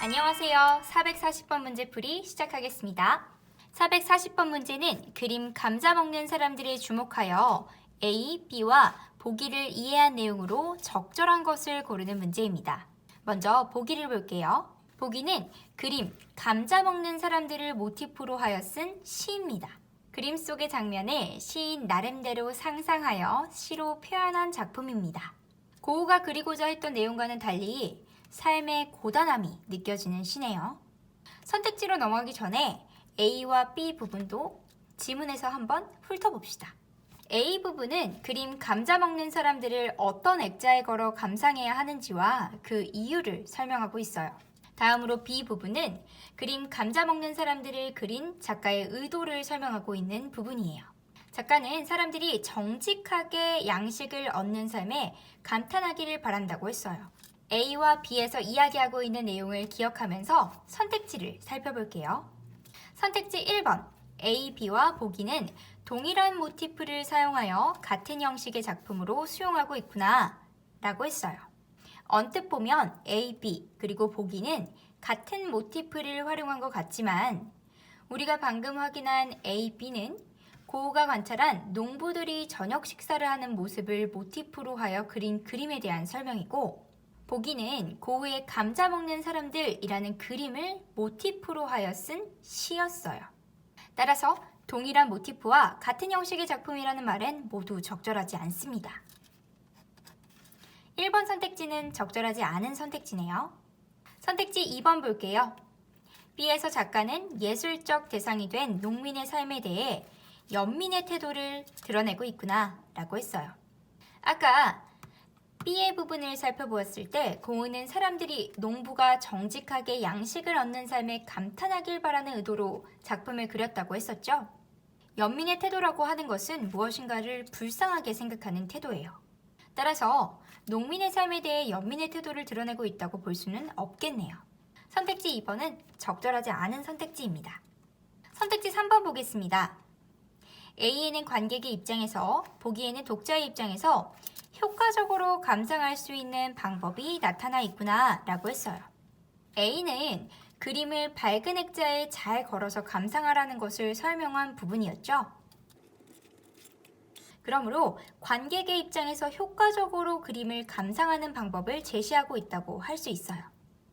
안녕하세요. 440번 문제 풀이 시작하겠습니다. 440번 문제는 그림 감자 먹는 사람들에 주목하여 A, B와 보기를 이해한 내용으로 적절한 것을 고르는 문제입니다. 먼저 보기를 볼게요. 보기는 그림 감자 먹는 사람들을 모티프로 하여 쓴 시입니다. 그림 속의 장면을 시인 나름대로 상상하여 시로 표현한 작품입니다. 고우가 그리고자 했던 내용과는 달리 삶의 고단함이 느껴지는 시네요. 선택지로 넘어가기 전에 A와 B 부분도 지문에서 한번 훑어봅시다. A 부분은 그림 감자 먹는 사람들을 어떤 액자에 걸어 감상해야 하는지와 그 이유를 설명하고 있어요. 다음으로 B 부분은 그림 감자 먹는 사람들을 그린 작가의 의도를 설명하고 있는 부분이에요. 작가는 사람들이 정직하게 양식을 얻는 삶에 감탄하기를 바란다고 했어요. A와 B에서 이야기하고 있는 내용을 기억하면서 선택지를 살펴볼게요. 선택지 1번 A, B와 보기는 동일한 모티프를 사용하여 같은 형식의 작품으로 수용하고 있구나 라고 했어요. 언뜻 보면 A, B 그리고 보기는 같은 모티프를 활용한 것 같지만 우리가 방금 확인한 A, B는 고우가 관찰한 농부들이 저녁 식사를 하는 모습을 모티프로 하여 그린 그림에 대한 설명이고 보기는 고우의 감자 먹는 사람들이라는 그림을 모티프로 하여 쓴 시였어요. 따라서 동일한 모티프와 같은 형식의 작품이라는 말은 모두 적절하지 않습니다. 1번 선택지는 적절하지 않은 선택지네요. 선택지 2번 볼게요. B에서 작가는 예술적 대상이 된 농민의 삶에 대해 연민의 태도를 드러내고 있구나 라고 했어요. 아까 B의 부분을 살펴보았을 때 고은은 사람들이 농부가 정직하게 양식을 얻는 삶에 감탄하길 바라는 의도로 작품을 그렸다고 했었죠. 연민의 태도라고 하는 것은 무엇인가를 불쌍하게 생각하는 태도예요. 따라서 농민의 삶에 대해 연민의 태도를 드러내고 있다고 볼 수는 없겠네요. 선택지 2번은 적절하지 않은 선택지입니다. 선택지 3번 보겠습니다. A에는 관객의 입장에서, 보기에는 독자의 입장에서 효과적으로 감상할 수 있는 방법이 나타나 있구나 라고 했어요. A는 그림을 밝은 액자에 잘 걸어서 감상하라는 것을 설명한 부분이었죠. 그러므로 관객의 입장에서 효과적으로 그림을 감상하는 방법을 제시하고 있다고 할 수 있어요.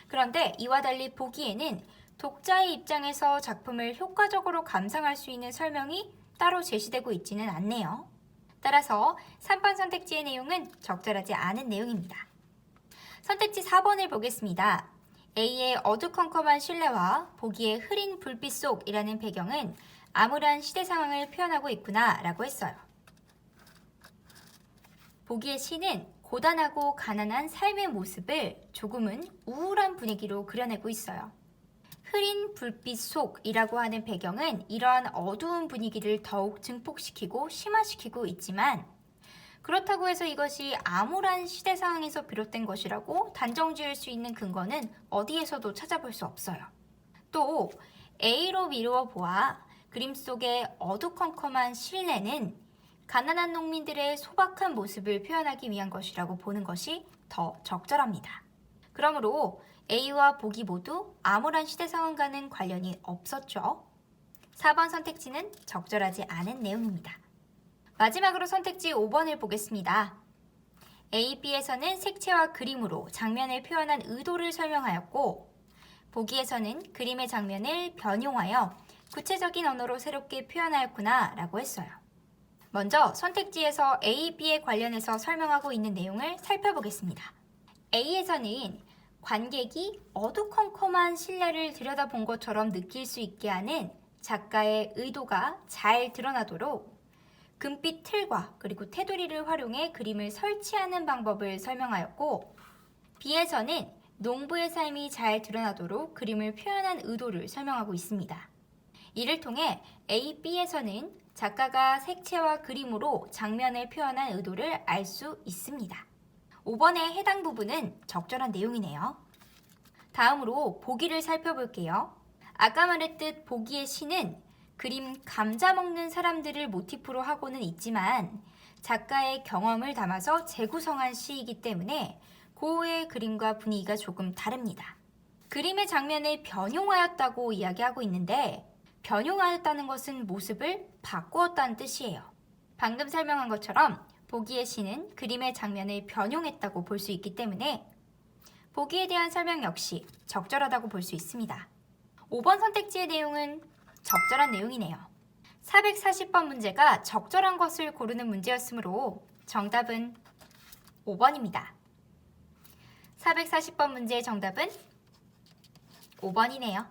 그런데 이와 달리 보기에는 독자의 입장에서 작품을 효과적으로 감상할 수 있는 설명이 따로 제시되고 있지는 않네요. 따라서 3번 선택지의 내용은 적절하지 않은 내용입니다. 선택지 4번을 보겠습니다. A의 어두컴컴한 실내와 보기의 흐린 불빛 속이라는 배경은 암울한 시대 상황을 표현하고 있구나 라고 했어요. 보기의 시는 고단하고 가난한 삶의 모습을 조금은 우울한 분위기로 그려내고 있어요. 흐린 불빛 속이라고 하는 배경은 이러한 어두운 분위기를 더욱 증폭시키고 심화시키고 있지만 그렇다고 해서 이것이 암울한 시대 상황에서 비롯된 것이라고 단정 지을 수 있는 근거는 어디에서도 찾아볼 수 없어요. 또 A로 미루어 보아 그림 속의 어두컴컴한 실내는 가난한 농민들의 소박한 모습을 표현하기 위한 것이라고 보는 것이 더 적절합니다. 그러므로 A와 보기 모두 암울한 시대 상황과는 관련이 없었죠. 4번 선택지는 적절하지 않은 내용입니다. 마지막으로 선택지 5번을 보겠습니다. A, B에서는 색채와 그림으로 장면을 표현한 의도를 설명하였고, 보기에서는 그림의 장면을 변용하여 구체적인 언어로 새롭게 표현하였구나 라고 했어요. 먼저 선택지에서 A, B에 관련해서 설명하고 있는 내용을 살펴보겠습니다. A에서는 관객이 어두컴컴한 실내를 들여다본 것처럼 느낄 수 있게 하는 작가의 의도가 잘 드러나도록 금빛 틀과 그리고 테두리를 활용해 그림을 설치하는 방법을 설명하였고 B에서는 농부의 삶이 잘 드러나도록 그림을 표현한 의도를 설명하고 있습니다. 이를 통해 A, B에서는 작가가 색채와 그림으로 장면을 표현한 의도를 알 수 있습니다. 5번의 해당 부분은 적절한 내용이네요. 다음으로 보기를 살펴볼게요. 아까 말했듯 보기의 시는 그림 감자 먹는 사람들을 모티프로 하고는 있지만 작가의 경험을 담아서 재구성한 시이기 때문에 고우의 그림과 분위기가 조금 다릅니다. 그림의 장면을 변용하였다고 이야기하고 있는데 변용하였다는 것은 모습을 바꾸었다는 뜻이에요. 방금 설명한 것처럼 보기의 시는 그림의 장면을 변용했다고 볼 수 있기 때문에 보기에 대한 설명 역시 적절하다고 볼 수 있습니다. 5번 선택지의 내용은 적절한 내용이네요. 440번 문제가 적절한 것을 고르는 문제였으므로 정답은 5번입니다. 440번 문제의 정답은 5번이네요.